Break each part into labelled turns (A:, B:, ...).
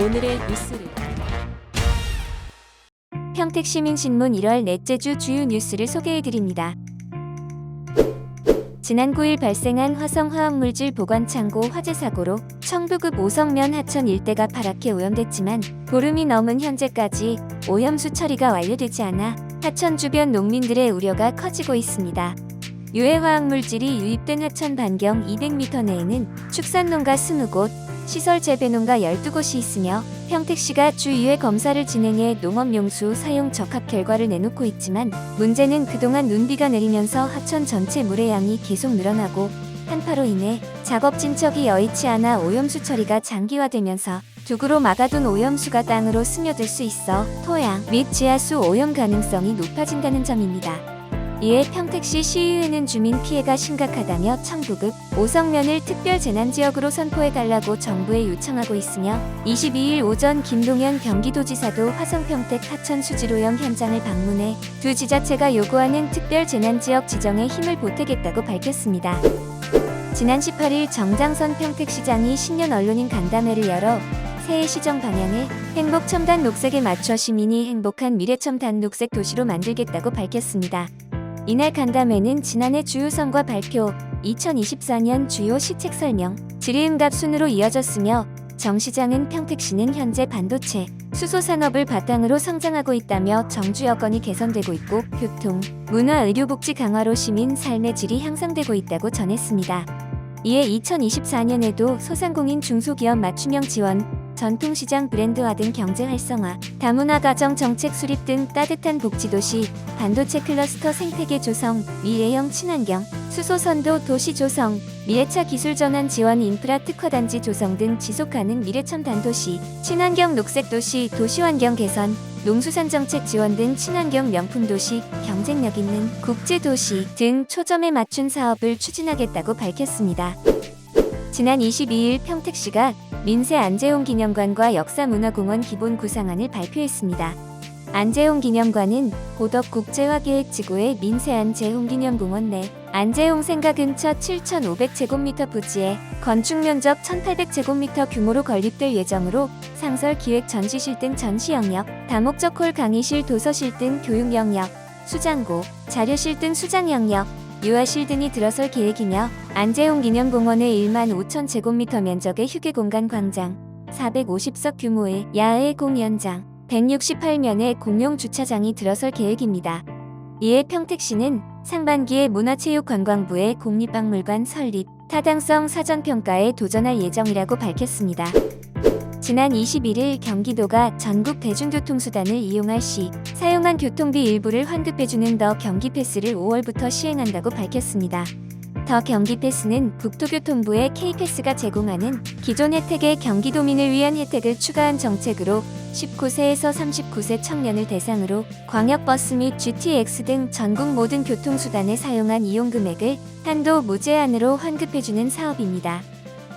A: 오늘의 뉴스를
B: 평택시민신문 1월 넷째 주 주요 뉴스를 소개해드립니다. 지난 9일 발생한 화성화학물질 보관창고 화재 사고로 청부급 오성면 하천 일대가 파랗게 오염됐지만 보름이 넘은 현재까지 오염수 처리가 완료되지 않아 하천 주변 농민들의 우려가 커지고 있습니다. 유해 화학물질이 유입된 하천 반경 200m 내에는 축산농가 20곳, 시설 재배농가 12곳이 있으며 평택시가 주 2회 검사를 진행해 농업용수 사용 적합 결과를 내놓고 있지만 문제는 그동안 눈비가 내리면서 하천 전체 물의 양이 계속 늘어나고 한파로 인해 작업 진척이 여의치 않아 오염수 처리가 장기화되면서 두구로 막아둔 오염수가 땅으로 스며들 수 있어 토양 및 지하수 오염 가능성이 높아진다는 점입니다. 이에 평택시 시의회는 주민 피해가 심각하다며 청부급 오성면을 특별 재난지역으로 선포해달라고 정부에 요청하고 있으며 22일 오전 김동연 경기도지사도 화성평택 하천 수질오염 현장을 방문해 두 지자체가 요구하는 특별 재난지역 지정에 힘을 보태겠다고 밝혔습니다. 지난 18일 정장선 평택시장이 신년 언론인 간담회를 열어 새해 시정 방향을 행복 첨단 녹색에 맞춰 시민이 행복한 미래 첨단 녹색 도시로 만들겠다고 밝혔습니다. 이날 간담회는 지난해 주요선과 발표, 2024년 주요 시책 설명, 질의응답 순으로 이어졌으며 정 시장은 평택시는 현재 반도체, 수소 산업을 바탕으로 성장하고 있다며 정주 여건이 개선되고 있고 교통, 문화, 의료 복지 강화로 시민 삶의 질이 향상되고 있다고 전했습니다. 이에 2024년에도 소상공인 중소기업 맞춤형 지원, 전통시장 브랜드화 등 경제 활성화, 다문화 가정 정책 수립 등 따뜻한 복지도시, 반도체 클러스터 생태계 조성, 미래형 친환경, 수소 선도 도시 조성, 미래차 기술 전환 지원 인프라 특화단지 조성 등 지속 가능 미래 첨 단 도시, 친환경 녹색 도시, 도시 환경 개선, 농수산 정책 지원 등 친환경 명품 도시, 경쟁력 있는 국제 도시 등 초점에 맞춘 사업을 추진하겠다고 밝혔습니다. 지난 22일 평택시가 민세 안재홍 기념관과 역사문화공원 기본 구상안을 발표했습니다. 안재홍 기념관은 고덕 국제화계획지구의 민세 안재홍 기념공원 내 안재홍 생가 근처 7,500제곱미터 부지에 건축 면적 1,800제곱미터 규모로 건립될 예정으로 상설 기획 전시실 등 전시 영역, 다목적 홀 강의실 도서실 등 교육 영역, 수장고, 자료실 등 수장 영역, 유아실 등이 들어설 계획이며 안재홍 기념공원의 1만 5천 제곱미터 면적의 휴게 공간 광장, 450석 규모의 야외 공연장, 168면의 공용 주차장이 들어설 계획입니다. 이에 평택시는 상반기에 문화체육관광부의 국립박물관 설립, 타당성 사전평가에 도전할 예정이라고 밝혔습니다. 지난 21일 경기도가 전국 대중교통수단을 이용할 시 사용한 교통비 일부를 환급해주는 더 경기 패스를 5월부터 시행한다고 밝혔습니다. 더 경기 패스는 국토교통부의 K패스가 제공하는 기존 혜택에 경기도민을 위한 혜택을 추가한 정책으로 19세에서 39세 청년을 대상으로 광역버스 및 GTX 등 전국 모든 교통수단에 사용한 이용 금액을 한도 무제한으로 환급해주는 사업입니다.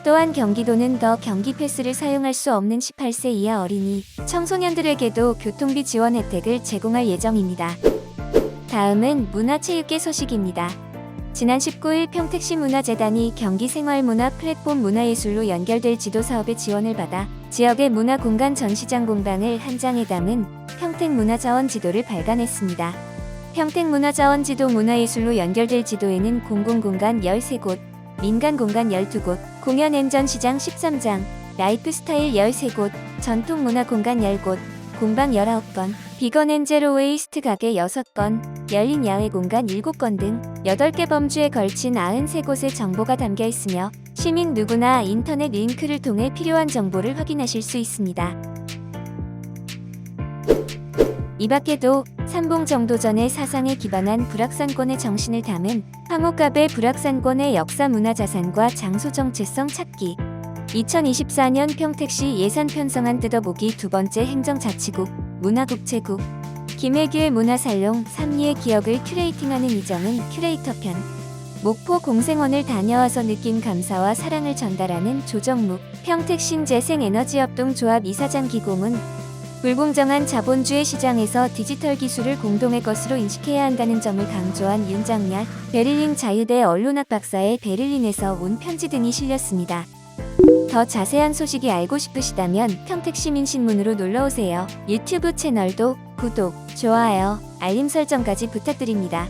B: 또한 경기도는 더 경기 패스를 사용할 수 없는 18세 이하 어린이, 청소년들에게도 교통비 지원 혜택을 제공할 예정입니다. 다음은 문화체육계 소식입니다. 지난 19일 평택시 문화재단이 경기 생활문화 플랫폼 문화예술로 연결될 지도 사업의 지원을 받아 지역의 문화공간 전시장 공방을 한 장에 담은 평택문화자원 지도를 발간했습니다. 평택문화자원 지도 문화예술로 연결될 지도에는 공공공간 13곳, 민간 공간 12곳, 공연 앤전시장 13장, 라이프 스타일 13곳, 전통 문화 공간 10곳, 공방 19건, 비건 앤 제로 웨이스트 가게 6건, 열린 야외 공간 7건 등 8개 범주에 걸친 93곳의 정보가 담겨 있으며 시민 누구나 인터넷 링크를 통해 필요한 정보를 확인하실 수 있습니다. 이 밖에도 삼봉 정도 전의 사상에 기반한 불악산권의 정신을 담은 황옥갑의 불악산권의 역사 문화 자산과 장소 정체성 찾기. 2024년 평택시 예산 편성안 뜯어보기 두 번째 행정자치국 문화국제국. 김혜규의 문화살롱 삼리의 기억을 큐레이팅하는 이정은 큐레이터 편. 목포 공생원을 다녀와서 느낀 감사와 사랑을 전달하는 조정묵 평택신재생에너지협동조합 이사장 기공은 불공정한 자본주의 시장에서 디지털 기술을 공동의 것으로 인식해야 한다는 점을 강조한 윤장렬 베를린 자유대 언론학 박사의 베를린에서 온 편지 등이 실렸습니다. 더 자세한 소식이 알고 싶으시다면 평택시민신문으로 놀러오세요. 유튜브 채널도 구독, 좋아요, 알림 설정까지 부탁드립니다.